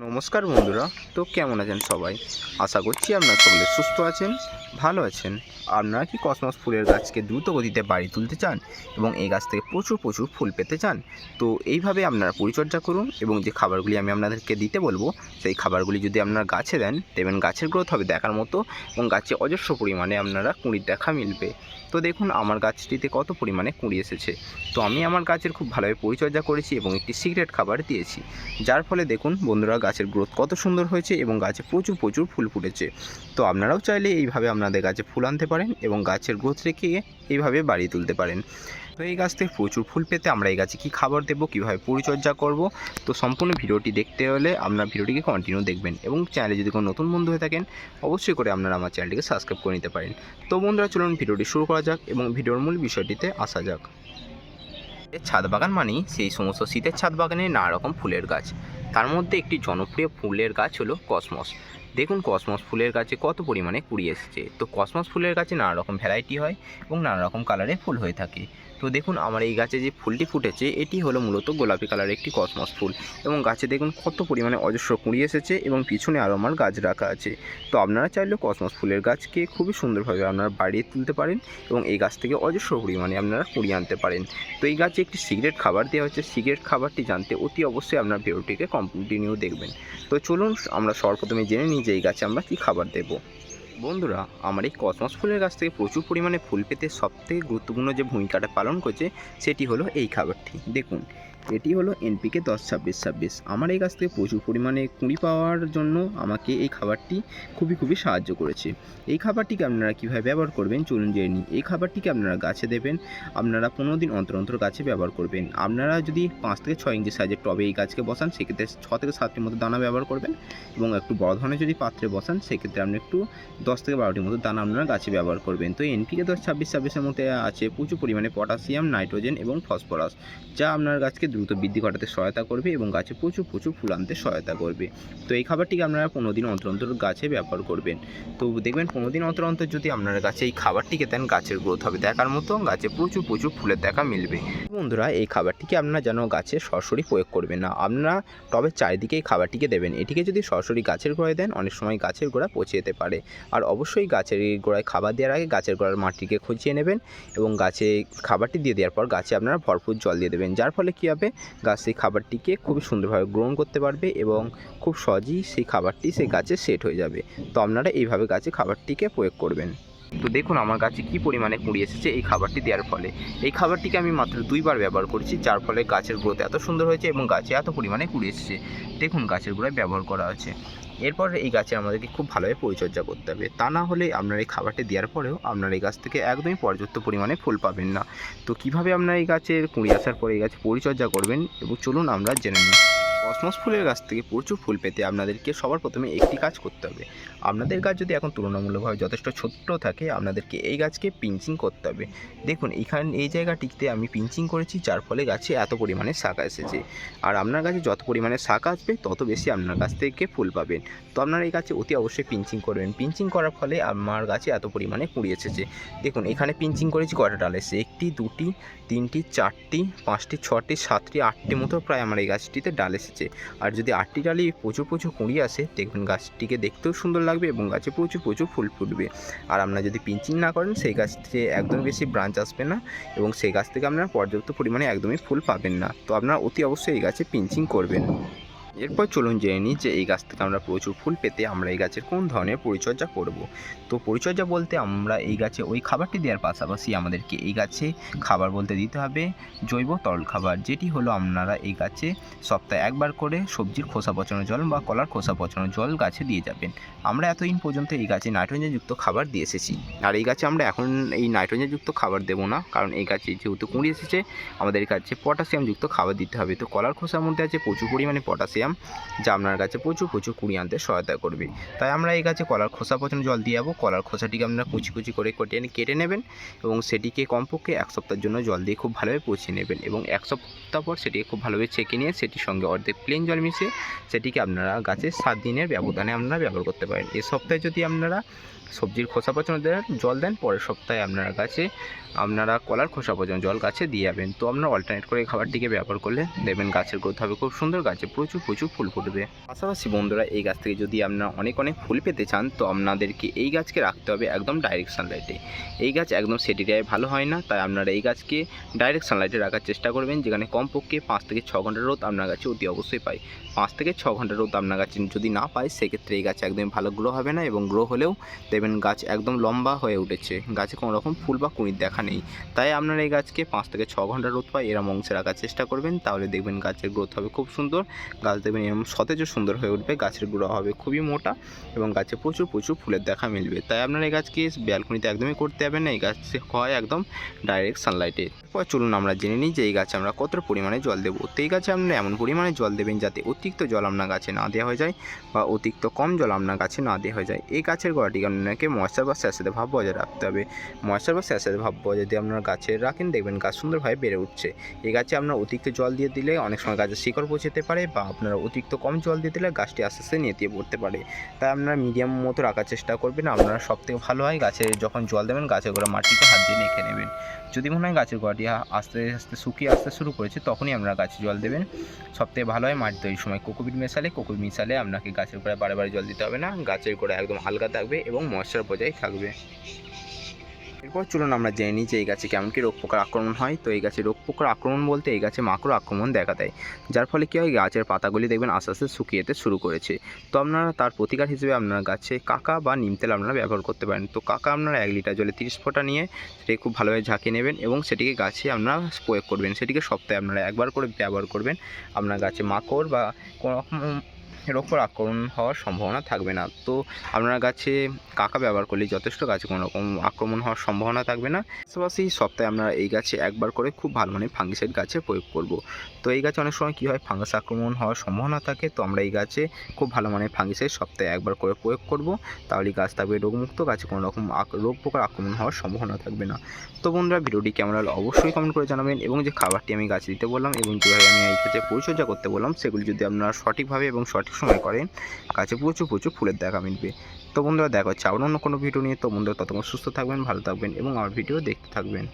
নমস্কার বন্ধুরা, তো কেমন আছেন সবাই? আশা করছি আপনারা সকলে সুস্থ আছেন, ভালো আছেন। আপনারা কি কসমস ফুলের গাছকে দ্রুত গতিতে বাড়ি তুলতে চান এবং এই গাছ থেকে প্রচুর প্রচুর ফুল পেতে চান? তো এইভাবে আপনারা পরিচর্যা করুন এবং যে খাবারগুলি আমি আপনাদেরকে দিতে বলব, সেই খাবারগুলি যদি আপনারা গাছে দেন দেখবেন গাছের গ্রোথ হবে দেখার মতো এবং গাছে অজস্র পরিমাণে আপনারা কুঁড়ির দেখা মিলবে। তো দেখুন, আমার গাছটিতে কত পরিমাণে কুঁড়ি এসেছে। তো আমি আমার গাছের খুব ভালোভাবে পরিচর্যা করেছি এবং একটি সিগারেট খাবার দিয়েছি। যার ফলে দেখুন, বন্ধুরা, গাছের গ্রোথ কত সুন্দর হয়েছে এবং গাছে প্রচুর প্রচুর ফুল ফুটেছে। তো আপনারাও চাইলে এইভাবে আপনাদের গাছে ফুল আনতে পারেন এবং গাছের গ্রোথ রেখে এইভাবে বাড়িয়ে তুলতে পারেন। তো এই গাছ থেকে প্রচুর ফুল পেতে আমরা এই গাছে কী খাবার দেবো, কীভাবে পরিচর্যা করব? তো সম্পূর্ণ ভিডিওটি দেখতে হলে আপনার ভিডিওটিকে কন্টিনিউ দেখবেন এবং চ্যানেলে যদি কোনো নতুন বন্ধু হয়ে থাকেন, অবশ্যই করে আপনারা আমার চ্যানেলটিকে সাবস্ক্রাইব করে নিতে পারেন। তো বন্ধুরা, চলুন ভিডিওটি শুরু করা যাক এবং ভিডিওর মূল বিষয়টিতে আসা যাক। ছাদ বাগান মানেই সেই সমস্ত শীতের ছাদ বাগানে নানা রকম ফুলের গাছ। তার মধ্যে একটি জনপ্রিয় ফুলের গাছ হলো কসমস। দেখুন, কসমস ফুলের গাছে কত পরিমাণে কুড়ি এসেছে। তো কসমস ফুলের গাছে নানা রকম ভ্যারাইটি হয় এবং নানা রকম কালারের ফুল হয়ে থাকে। তো দেখুন, আমার এই গাছে যে ফুলটি ফুটেছে, এটি হলো মূলত গোলাপি কালারের একটি কসমস ফুল। এবং গাছে দেখুন কত পরিমাণে অজস্র কুঁড়ি এসেছে এবং পিছনে আরও আমার গাছ রাখা আছে। তো আপনারা চাইলেও কসমস ফুলের গাছকে খুবই সুন্দরভাবে আপনারা বাড়িয়ে তুলতে পারেন এবং এই গাছ থেকে অজস্র পরিমাণে আপনারা কুড়িয়ে আনতে পারেন। তো এই গাছে একটি সিগারেট খাবার দেওয়া হচ্ছে। সিগারেট খাবারটি জানতে অতি অবশ্যই আপনার ভিডিওটিকে কন্টিনিউ দেখবেন। তো চলুন, আমরা সর্বপ্রথমে জেনে নিই যে এই গাছে আমরা কী খাবার দেবো। বন্ধুরা, আমার এই কসমস ফুলের গাছ থেকে প্রচুর পরিমাণে ফুল পেতে সবথেকে গুরুত্বপূর্ণ যে ভূমিকাটা পালন করছে, সেটি হলো এই খাবারটি। দেখুন এটি হলো এনপিকে দশ ছাব্বিশ ছাব্বিশ। আমার এই গাছ থেকে প্রচুর পরিমাণে কুঁড়ি পাওয়ার জন্য আমাকে এই খাবারটি খুবই খুবই সাহায্য করেছে। এই খাবারটিকে আপনারা কীভাবে ব্যবহার করবেন চলুন জেনে নিই। এই খাবারটিকে আপনারা গাছে দেবেন, আপনারা পনেরো দিন অন্তর অন্তর গাছে ব্যবহার করবেন। আপনারা যদি পাঁচ থেকে ছয় ইঞ্চি সাইজের টবে এই গাছকে বসান, সেক্ষেত্রে ছ থেকে সাতটির মতো দানা ব্যবহার করবেন এবং একটু বড় ধরনের যদি পাত্রে বসান, সেক্ষেত্রে আপনি একটু দশ থেকে বারোটির মতো দানা আপনারা গাছে ব্যবহার করবেন। তো এনপিকে দশ ছাব্বিশ ছাব্বিশের মধ্যে আছে প্রচুর পরিমাণে পটাশিয়াম, নাইট্রোজেন এবং ফসফরাস, যা আপনার গাছকে দ্রুত বৃদ্ধি ঘটাতে সহায়তা করবে এবং গাছে প্রচুর প্রচুর ফুল আনতে সহায়তা করবে। তো এই খাবারটিকে আপনারা পনেরো দিন অন্তর অন্তর গাছে ব্যবহার করবেন। তো দেখবেন পনেরো দিন অন্তর অন্তর যদি আপনারা গাছে এই খাবারটিকে দেন, গাছের গ্রোথ হবে। দেখার মতো গাছে প্রচুর প্রচুর ফুলের দেখা মিলবে। বন্ধুরা, এই খাবারটিকে আপনারা যেন গাছে সরাসরি প্রয়োগ করবেন না। আপনারা টবের চারিদিকে এই খাবারটিকে দেবেন। এটিকে যদি সরাসরি গাছের গোড়ায় দেন, অনেক সময় গাছের গোড়া পচে যেতে পারে। আর অবশ্যই গাছের গোড়ায় খাবার দেওয়ার আগে গাছের গোড়ার মাটিকে খুঁজিয়ে নেবেন এবং গাছে খাবারটি দিয়ে দেওয়ার পর গাছে আপনারা ভরপুর জল দিয়ে দেবেন। যার ফলে কী হবে? গাছ সেই খাবারটিকে খুবই সুন্দরভাবে গ্রহণ করতে পারবে এবং খুব সহজেই সেই খাবারটি সেই গাছে সেট হয়ে যাবে। তো আপনারা এইভাবে গাছে খাবারটিকে প্রয়োগ করবেন। তো দেখুন আমার গাছে কী পরিমাণে কুঁড়ি এসেছে এই খাবারটি দেওয়ার ফলে। এই খাবারটিকে আমি মাত্র দুইবার ব্যবহার করেছি, যার ফলে গাছের গ্রোথ এত সুন্দর হয়েছে এবং গাছে এত পরিমাণে কুঁড়ি এসেছে। দেখুন গাছের গোড়ায় ব্যবহার করা আছে। এরপর এই গাছে আমাদেরকে খুব ভালোভাবে পরিচর্যা করতে হবে। তা না হলে আপনার এই খাবারটি দেওয়ার পরেও আপনার এই গাছ থেকে একদমই পর্যাপ্ত পরিমাণে ফুল পাবেন না। তো কীভাবে আপনার এই গাছের কুড়ি আসার পরে এই গাছ পরিচর্যা করবেন? এবং চলুন আমরা জেনে নিই। কসমস ফুলের গাছ থেকে প্রচুর ফুল পেতে আপনাদেরকে সবার প্রথমে একটি কাজ করতে হবে। আপনাদের গাছ যদি এখন তুলনামূলকভাবে যথেষ্ট ছোট্ট থাকে, আপনাদেরকে এই গাছকে পিঞ্চিং করতে হবে। দেখুন, এখানে, এই জায়গাটিতে আমি পিঞ্চিং করেছি, যার ফলে গাছে এত পরিমাণে শাখা এসেছে। আর আপনার গাছে যত পরিমাণে শাখা আসবে, তত বেশি আপনার গাছ থেকে ফুল পাবেন। তো আপনার এই গাছে অতি অবশ্যই পিঞ্চিং করবেন। পিঞ্চিং করার ফলে আমার গাছে এত পরিমাণে কুড়ি এসেছে। দেখুন, এখানে পিঞ্চিং করেছি কয়টা ডাল এসেছে? একটি, দুটি, তিনটি, চারটি, পাঁচটি, ছটি, সাতটি, আটটি মতো প্রায় আমার এই গাছটিতে ডাল এসেছে। আর যদি আটটি ডালে প্রচুর প্রচুর কুঁড়ি আসে, দেখবেন গাছটিকে দেখতেও সুন্দর লাগবে এবং গাছে প্রচুর প্রচুর ফুল ফুটবে। আর আপনারা যদি পিঞ্চিং না করেন, সেই গাছ থেকে একদম বেশি ব্রাঞ্চ আসবে না এবং সেই গাছ থেকে আপনারা পর্যাপ্ত পরিমাণে একদমই ফুল পাবেন না। তো আপনারা অতি অবশ্যই এই গাছে পিঞ্চিং করবেন। এরপর চলুন জেনে নিই যে এই গাছ থেকে আমরা প্রচুর ফুল পেতে আমরা এই গাছের কোন ধরনের পরিচর্যা করব। তো পরিচর্যা বলতে আমরা এই গাছে ওই খাবারটি দেওয়ার পাশাপাশি আমাদেরকে এই গাছে খাবার বলতে দিতে হবে, জৈব তরল খাবার, যেটি হলো আপনারা এই গাছে সপ্তাহে একবার করে সবজির খোসা পচানো জল বা কলার খোসা পচানো জল গাছে দিয়ে যাবেন। আমরা এতদিন পর্যন্ত এই গাছে নাইট্রোজেনযুক্ত খাবার দিয়ে এসেছি। আর এই গাছে আমরা এখন এই নাইট্রোজেনযুক্ত খাবার দেবো না, কারণ এই গাছে যেহেতু কুঁড়ি এসেছে, আমাদের কাছে পটাশিয়ামযুক্ত খাবার দিতে হবে। তো কলার খোসার মধ্যে আছে প্রচুর পরিমাণে পটাশিয়াম যা আপনার গাছে প্রচুর প্রচুর কুড়ি আনতে সহায়তা করবে। তাই আমরা এই গাছে কলার খোসা পচানো জল দিয়ে যাব কলার খোসাটিকে আপনারা কুচি কুচি করে কেটে কেটে নেবেন এবং সেটিকে কমপক্ষে এক সপ্তাহের জন্য জল দিয়ে খুব ভালোভাবে পচিয়ে নেবেন এবং এক সপ্তাহ পর সেটিকে খুব ভালোভাবে ছেঁকে নিয়ে সেটির সঙ্গে অর্ধেক প্লেন জল মিশিয়ে সেটিকে আপনারা গাছে সাত দিনের ব্যবধানে আপনারা ব্যবহার করতে পারেন। এ সপ্তাহে যদি আপনারা সবজির খোসা পচানো দেন, জল দেন, পরের সপ্তাহে আপনারা গাছে আপনারা কলার খোসা পচানো জল গাছে দিয়ে যাবেন। তো আপনারা অল্টারনেট করে খাবারটিকে ব্যবহার করলে দেখবেন গাছের গ্রোথ হবে, খুব সুন্দর গাছে প্রচুর প্রচুর ফুল ফুটবে। পাশাপাশি বন্ধুরা, এই গাছ থেকে যদি আপনারা অনেক অনেক ফুল পেতে চান, তো আপনাদেরকে এই গাছকে রাখতে হবে একদম ডাইরেক্ট সানলাইটে এই গাছ একদম সেট এরিয়ায় ভালো হয় না, তাই আপনারা এই গাছকে ডাইরেক্ট সানলাইটে রাখার চেষ্টা করবেন, যেখানে কমপক্ষে পাঁচ থেকে ছ ঘণ্টা রোদ আপনার গাছে অতি অবশ্যই পায়। পাঁচ থেকে ছ ঘণ্টা রোদ আপনার গাছে যদি না পায়, সেক্ষেত্রে এই গাছ একদমই ভালো গ্রো হবে না এবং গ্রো হলেও দেখবেন গাছ একদম লম্বা হয়ে উঠেছে। গাছে কোনো রকম ফুল বা কুঁড়ির দেখা নেই। তাই আপনারা এই গাছকে পাঁচ থেকে ছ ঘণ্টা রোদ পায়, এরম অংশে রাখার চেষ্টা করবেন। তাহলে দেখবেন গাছের গ্রোথ হবে খুব সুন্দর। গাছ দেখবেন এরকম সতেজ সুন্দর হয়ে উঠবে, গাছের গুঁড়ো হবে খুবই মোটা এবং গাছে প্রচুর প্রচুর ফুলের দেখা মিলবে। তাই আপনারা এই গাছকে ব্যালকনিতে একদমই করতে যাবেন না, এই গাছ হয় একদম ডাইরেক্ট সানলাইটে এরপর চলুন আমরা জেনে নিই যে এই গাছে আমরা কত পরিমাণে জল দেবো। তো এই গাছে আপনারা এমন পরিমাণে জল দেবেন যাতে অতিরিক্ত জল আপনার গাছে না দেওয়া হয়ে যায় বা অতিরিক্ত কম জল আপনার গাছে না দেওয়া হয়ে যায়। এই গাছের গোড়াটিকে আপনাকে ময়শ্চার বা স্যাঁচাতে ভাব বজায় রাখতে হবে। ময়শ্চার বা স্যাঁচাতে ভাব বজায় যদি আপনার গাছে রাখেন, দেখবেন গাছ সুন্দরভাবে বেড়ে উঠছে। এই গাছে আপনার অতিরিক্ত জল দিয়ে দিলে অনেক সময় গাছের শিকড় পচেতে পারে বা আপনারা অতিরিক্ত কম জল দিয়ে দিলে গাছটি আস্তে আস্তে নেতিয়ে পড়তে পারে। তাই আপনারা মিডিয়াম মতো রাখার চেষ্টা করবেন। আপনারা সব থেকে ভালো হয় গাছে যখন জল দেবেন, গাছের গোড়া মাটিতে হাত দিয়ে মেখে নেবেন। যদি মনে হয় গাছের গোড়াটি আস্তে আস্তে শুকিয়ে আসতে শুরু করেছে, তখনই আপনারা গাছে জল দেবেন। সবথেকে ভালো হয় মাটি তৈরির সময় কোকোপিট মেশালে কোকোপিট মিশালে আপনাকে গাছের গোড়ায় বারে বারে জল দিতে হবে না। গাছের গোড়া একদম হালকা থাকবে এবং ময়শ্চার বজায় থাকবে। এরপর চলুন আমরা জেনে নিই যে এই গাছে কেমন কী রোগ পোকার আক্রমণ হয়। তো এই গাছে রোগ পোকার আক্রমণ বলতে এই গাছে মাকড় আক্রমণ দেখা দেয়, যার ফলে কী হয়, গাছের পাতাগুলি দেখবেন আস্তে আস্তে শুকিয়ে যেতে শুরু করেছে। তো আপনারা তার প্রতিকার হিসেবে আপনারা গাছে কাকা বা নিম তেল আপনারা ব্যবহার করতে পারেন। তো কাকা আপনারা এক লিটার জলে তিরিশ ফোঁটা নিয়ে সেটাকে খুব ভালোভাবে ঝাঁকিয়ে নেবেন এবং সেটিকে গাছে আপনারা প্রয়োগ করবেন। সেটিকে সপ্তাহে আপনারা একবার করে ব্যবহার করবেন। আপনার গাছে মাকড় বা কোনো রকম রোগ পোকার আক্রমণ হওয়ার সম্ভাবনা থাকবে না। তো আপনার গাছে কাকা ব্যবহার করলে যথেষ্ট গাছে কোনো রকম আক্রমণ হওয়ার সম্ভাবনা থাকবে না। পাশাপাশি সপ্তাহে আমরা এই গাছে একবার করে খুব ভালো মানে ফাঙ্গিসাইড গাছে প্রয়োগ করব। তো এই গাছে অনেক সময় কী হয় ফাঙ্গাস আক্রমণ হওয়ার সম্ভাবনা থাকে। তো আমরা এই গাছে খুব ভালো মানে ফাঙ্গিসাইড সপ্তাহে একবার করে প্রয়োগ করব। তাহলে গাছ থাকবে রোগমুক্ত, গাছে কোনো রকম রোগ পোকার আক্রমণ হওয়ার সম্ভাবনা থাকবে না। তো বন্ধুরা, ভিডিওটি কেমন হলো অবশ্যই কমেন্ট করে জানাবেন এবং যে খাবারটি আমি গাছে দিতে বললাম এবং কীভাবে আমি এই গাছে পরিচর্যা করতে বললাম, সেগুলি যদি আপনারা সঠিকভাবে এবং সঠিক সময় করেন গাছে প্রচুর প্রচুর ফুলের দেখা মিলবে। তো বন্ধুরা, দেখা হচ্ছে আবার অন্য কোনো ভিডিও নিয়ে। তো বন্ধুরা, ততক্ষণ সুস্থ থাকবেন, ভালো থাকবেন এবং আমার ভিডিও দেখতে থাকবেন।